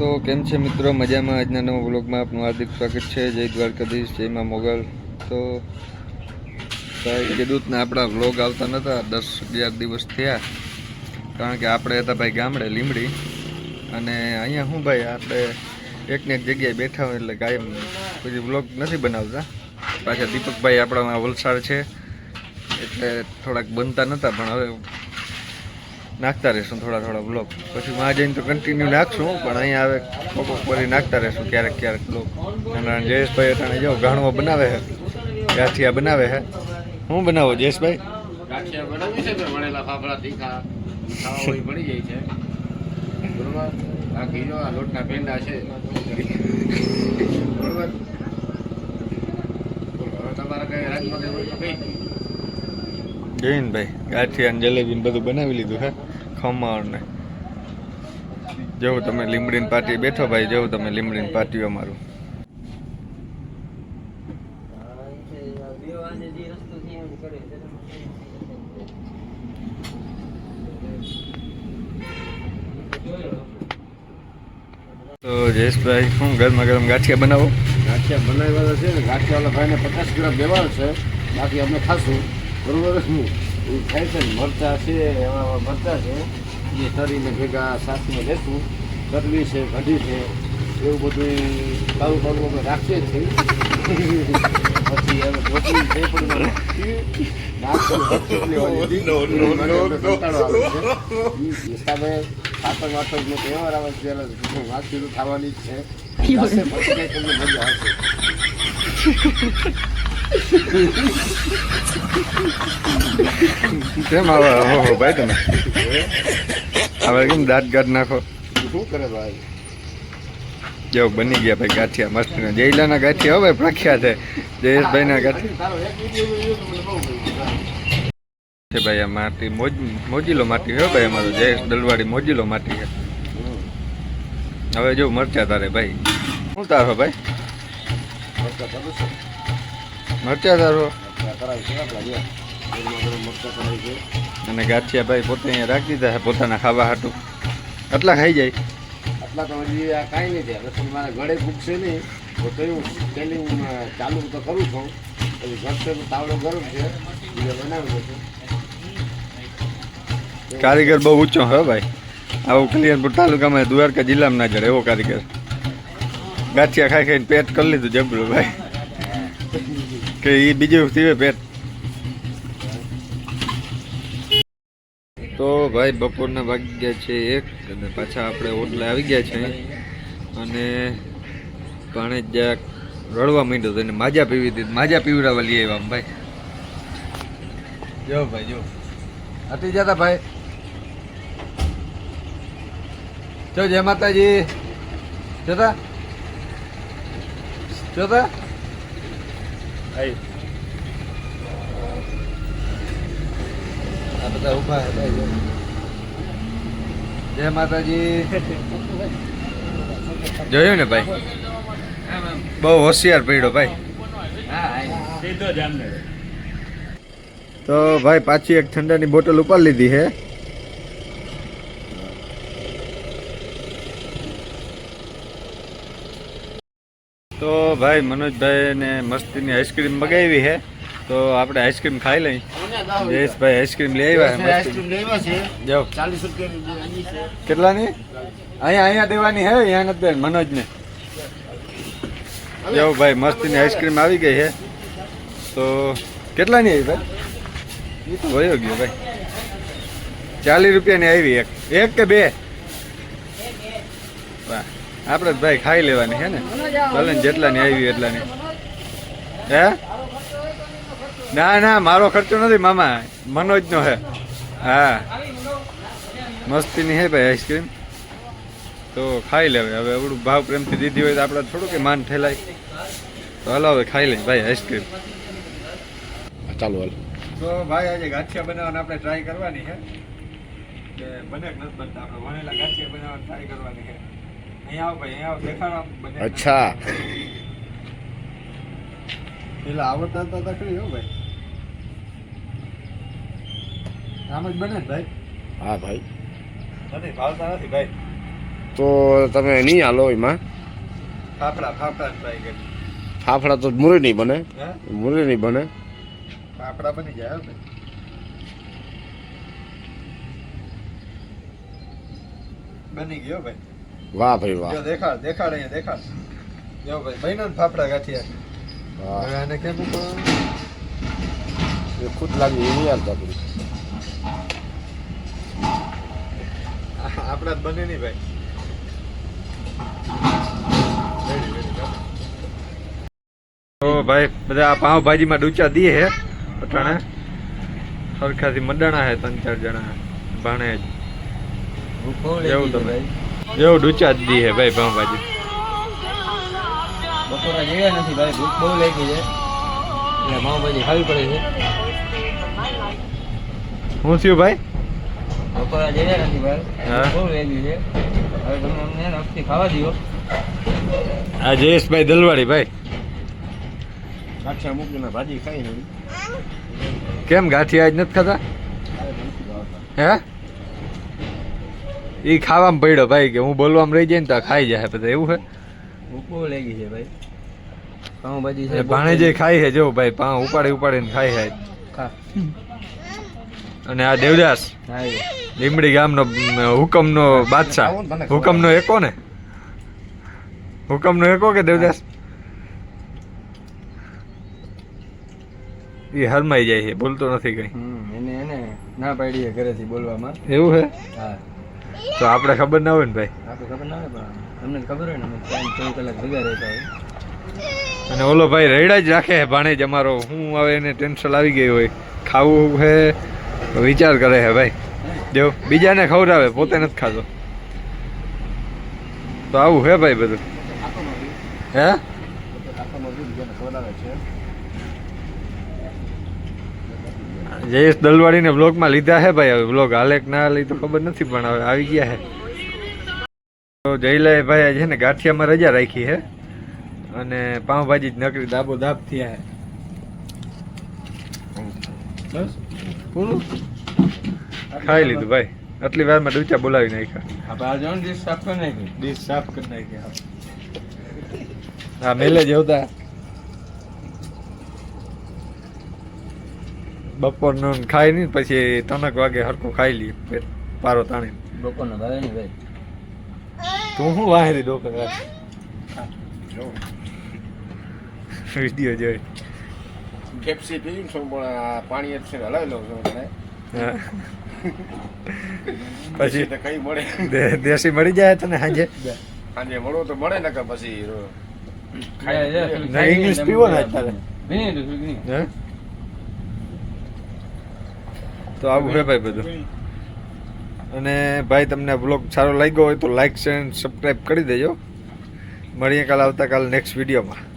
તો કેમ છે મિત્રો? મજામાં? આજના નવા બ્લોગમાં આપનું હાર્દિક સ્વાગત છે. જય દ્વારકાધીશ, જય માં મોગલ. તો ભાઈ કીધું આપણા વ્લોગ આવતા નહોતા દસ અગિયાર દિવસ થયા. કારણ કે આપણે હતા ભાઈ ગામડે લીમડી અને અહીંયા શું ભાઈ, આપણે એકને એક જગ્યાએ બેઠા હોય એટલે કાયમ પછી વ્લોગ નથી બનાવતા. પાછા દીપકભાઈ આપણામાં વલસાડ છે. એટલે થોડાક બનતા નહોતા પણ હવે નાખતા રહેશું થોડા થોડા બ્લોક પછી માં જઈને તો કન્ટિન્યુ નાખશું પણ અહીંયા હવે કોક કોક નાખતા રહેશું ક્યારેક ક્યારેક બ્લોક અને જયેશભાઈ અટાણે જો ગાણવો બનાવે છે ગાંઠિયા બનાવે છે હું બનાવો જયેશભાઈ? ગાંઠિયા બનાવી છે તો વણેલા ફાફડા તીખા પડી જાય છે. બાકી જો આ લોટના પેંડા છે. બરોબર? બોલો, હવે તમારે કઈ રાજમાં કઈ હોય જયંતભાઈ ગાંઠિયા જલેબી બધું બનાવી લીધું છે ખમણ ને જેવું તમે લીમડીની પાટી બેઠો ભાઈ, જેવું તમે લીમડીની પાટી અમારું. તો જયેશભાઈ, શું ગરમા ગરમ ગાંઠિયા બનાવો? ગાંઠિયા બનાવેલા છે ને ગાંઠિયાવાળા ભાઈને પચાસ ગ્રામ દેવાનો છે, બાકી અમે ખાશું. બરોબર એ થાય છે ને મરચા છે એવા મરચા છે એ તરીને ભેગા સાથમાં લેશું. કરવી છે કઢી છે એવું બધું કાળું કાળું અમે રાખીએ છીએ. પછી પણ હિસાબે સાતમ આઠમનો તહેવાર આવે ત્યારે વાતચીત થવાની જ છે. તમને મજા આવશે. કેમ આવે હો ભાઈ તમે? હવે કેમ દાંત નાખો? શું કરે ભાઈ? જેવું બની ગયા ભાઈ ગાંઠિયા મસ્ત જયલાના ગાંઠિયા હવે પ્રખ્યાત છે. જયેશભાઈના ગાંઠિયા. છે ભાઈ આ માટી મોજ મોજીલો માટી હો ભાઈ અમારું. જયેશ દલવાડી મોજીલો માટી છે. હવે જો મરચા તારે ભાઈ. શું તારો ભાઈ? મરચાં છે છે. અને ગાંઠિયા ભાઈ પોતે અહીંયા રાખી દીધા છે પોતાના ખાવા હાટું. આટલા ખાઈ જાય. આટલા તો હજી આ કાંઈ નહીં થયા પછી મારા ગળે ફૂગશે નહીં. તો કયું સ્કેલિંગ ચાલુ તો કરું છું. પછી ઘટશે તો તાવડો ગરમ છે. બીજા બનાવી દઉં કારીગર બહુ ઊંચો હે ભાઈ. આવું કલિયરપુર તાલુકામાં દ્વારકા જિલ્લામાં ના જડે એવો કારીગર. ગાંઠિયા ખાઈ ખાઈને પેટ કરી લીધું જબરું ભાઈ. કે એ બીજું થયું પેટ તો ભાઈ, બપોરના વાગી ગયા છે એક અને પાછા આપણે ઓટલે આવી ગયા છે. અને પાણી જરાક રડવા માંડ્યો હતો, એને માજા પીવી દીધી, માજા પીવડાવવા લઈ આવ્યા ભાઈ. જો ભાઈ, જો. હતી જતા ભાઈ. જો જય માતાજી. જતા? જતા? આ બધા ઊભા હતા. જય માતાજી. જોયું ને ભાઈ? બહુ હોશિયાર પડ્યો ભાઈ. તો ભાઈ પાછી એક ઠંડાની બોટલ ઉપાડી લીધી છે. તો ભાઈ મનોજભાઈ ને મસ્તીની આઈસ્ક્રીમ મગાવી છે. તો આપણે આઈસ્ક્રીમ ખાઈ લઈ. જયેશભાઈ આઈસ્ક્રીમ લઈ આવ્યા જાઓ. ચાલીસ કેટલાની? અહીંયા અહીંયા દેવાની હે અહીંયા નથી બેન મનોજને. જો ભાઈ મસ્તીની આઈસ્ક્રીમ આવી ગઈ છે. તો કેટલાની આવી ભાઈ? એ તો વયો ગયો ભાઈ. ચાલીસ રૂપિયાની આવી એક. એક કે બે? વાહ. આપણે ભાઈ ખાઈ લેવાની હે ને. ભલે ને જેટલાની આવી એટલાની. હે? ના ના મારો ખર્ચો નથી મામા. મનોજનો હે હા. મસ્તીની હે ભાઈ આઈસ્ક્રીમ. તો ખાઈ લેવાય. હવે એવડું ભાવ પ્રેમથી દીધી હોય તો આપણે થોડું કે માન ઠેલાય. તો હાલો હવે ખાઈ લે ભાઈ આઈસ્ક્રીમ. ચાલો હાલ. તો ભાઈ આજે ગાંઠિયા બનાવવાની આપણે ટ્રાય કરવાની છે. કે બને કે નથી બનતા આપણે વણેલા ગાંઠિયા બનાવવાની ટ્રાય કરવાની છે. અચ્છા. પેલા આવડતા હતા તકડી હો ભાઈ. આમ જ બને ભાઈ. હા ભાઈ. નથી ભાવતા નથી ભાઈ. તો તમે નહીં હાલો એમાં? ફાફડા ફાફડા ટ્રાય કરી ફાફડા તો મૂરી નહીં બને. મૂરી નહીં બને. ફાફડા બની જાય હો ભાઈ. બની ગયો ભાઈ. વાહ ભાઈ વાહ. દેખાડ દેખાડ અહીંયા દેખાડ. જો ભાઈ બન્યો ને ફાફડા ગાંઠિયા. હવે આને કેમ એ ખુદ લાગી એ નહીં હાલતા આપણું જ બને નહીં ભાઈ ઓ ભાઈ બધા પાવભાજીમાં ડૂચા દીએ હે અટાણે સરખાથી મડાણા હે ત્રણ ચાર જણા. ભાણે જ. એવું તમે. જેવું ડૂચા જ દી હે ભાઈ પાઉંભાજી બપોરા જેવા નથી ભાઈ ભૂખ બહુ લાગી છે. એટલે પાઉંભાજી ખાવી પડે છે. હું થયું ભાઈ? બપોરા જેવા નથી ભાઈ હા. બહુ લાગી છે. હવે તમે અમને નક્કી ખાવા દો આ જયેશભાઈ દલવાડી ભાઈ. કાઠિયા મૂકીને ભાજી ખાઈ નહીં કેમ ગાંઠિયા આજ નથી ખાતા હે? ઈ ખાવામાં પડ્યો ભાઈ કે હું બોલવામાં રહી જાય ને તો ખાઈ જાય બધા એવું છે ભૂખ બહુ લાગી છે ભાઈ. પાઉંભાજી છે ભાણે જે ખાઈ છે જો ભાઈ પાઉં ઉપાડી ઉપાડીને ખાઈ હે. અને આ દેવદાસ એ. લીમડી ગામનો હુકમનો બાદશાહ. હુકમનો એકો ને? હુકમનો એકો કે દેવદાસ? એ હરમાઈ જાય છે બોલતો નથી કઈ. એને એને ના પાડીએ ઘરેથી બોલવામાં. એવું છે હા. તો આપણે ખબર ના હોય ને ભાઈ. આપણે ખબર ના હોય પણ તમને ખબર હોય ને અમે ત્રણ ચોવીસ કલાક ભેગા રહેતા હોય. અને ઓલો ભાઈ રેડા જ રાખે ભાણે જ અમારો. હું હવે એને ટેન્શન આવી ગઈ હોય. ખાવું હે વિચાર કરે હે ભાઈ. જો બીજાને ખવડાવે પોતે નથી ખાતો. તો આવું હે ભાઈ બધું? હે આખામાં દૂધ જેને ખવડાવે છે જયેશ દલવાડીને બ્લોગમાં લીધા હે ભાઈ. હવે બ્લોગ હાલે કે ના હાલે તો ખબર નથી પણ હવે આવી ગયા હે. તો જયલાએ ભાઈ છે ને ગાંઠિયામાં રજા રાખી હે. અને પાઉંભાજી જ નકરી દાબો દાબ થયા હે. પૂરું ખાઈ લીધું ભાઈ. આટલી વારમાં ડૂચા બોલાવી નાખ્યા. ડીશ સાફ કરી નાખી. ડીશ સાફ કરી નાખ્યા. હા મેલે જ બપોરનું ખાઈ નહીં પછી ત્રણક વાગે હરખું ખાઈ લઈએ પેટ પારો તાણી બપોરનો ભાવે નહીં ભાઈ? તું શું વાહેરી ડોકર જો વીડિયો જોઈ. કેપ્સી પીવું છું પણ આ પાણી જ છે ને હલાવી લઉં છું પછી તો કઈ મળે. દેશી મળી જાય તને સાંજે સાંજે મળો તો મળે ને કે પછી લઈએ, પીવો ને અત્યારે. તો આવું છે ભાઈ બધું. અને ભાઈ, તમને બ્લોગ સારો લાગ્યો હોય તો લાઈક શેર સબસ્ક્રાઈબ કરી દેજો. મળીએ કાલ આવતા કાલ નેક્સ્ટ વિડીયોમાં